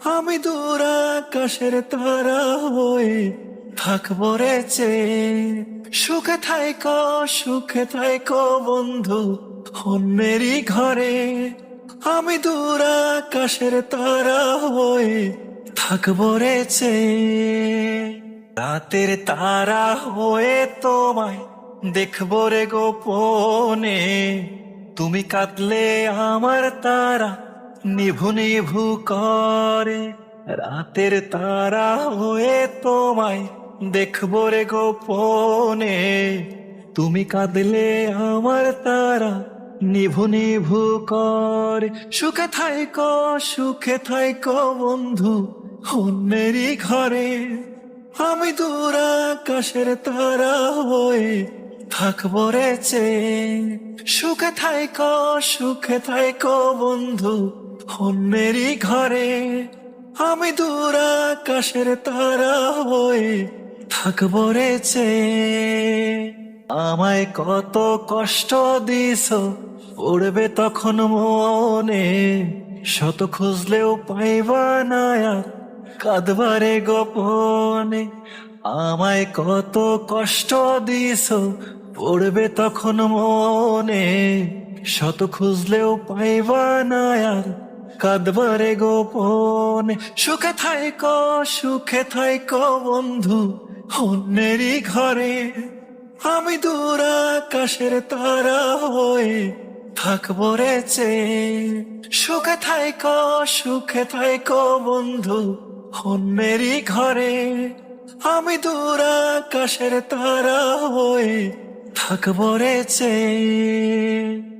আমি দূর আকাশের তারা হয়ে থাকব রে চেয়ে। সুখে থাইক সুখে থাইক বন্ধু, অন্যেরই ঘরে আমি দূর আকাশের তারা হয়ে থাকব রে চেয়ে। রাতের তারা হয়ে তোমায় দেখব রে গোপনে তুমি কাঁদলে আমার তারা নিভু নিভু করে, রাতের তারা হয়ে তোমায় দেখব রে গোপনে। তুমি কাঁদলে আমার তারা, নিভু নিভু করে। সুখে থাইক সুখে থাইক বন্ধু অন্যেরই ঘরে। আমি দূর আকাশের তারা হয়ে থাকব রে চেয়ে। সুখে থাইক সুখে থাইক বন্ধু অন্যেরই ঘরে আমি দূর আকাশের তারা হয়ে থাকব রে চেয়ে। আমায় কত কষ্ট দিস পড়বে তখন মনে। শত খুঁজলেও পাইবা না কাঁদবারে গোপনে। আমায় কত কষ্ট দিস পড়বে তখন মনে। শত খুঁজলেও পাইবা না কাঁদবারে গোপনে, সুখে থাইক সুখে থাইক বন্ধু, অন্যেরই ঘরে আমি দূর আকাশের তারা হয়ে থাকব রে। সুখে থাইক সুখে থাইক বন্ধু, অন্যেরই ঘরে আমি দূর আকাশের তারা হয়ে থাকব রে চেয়ে।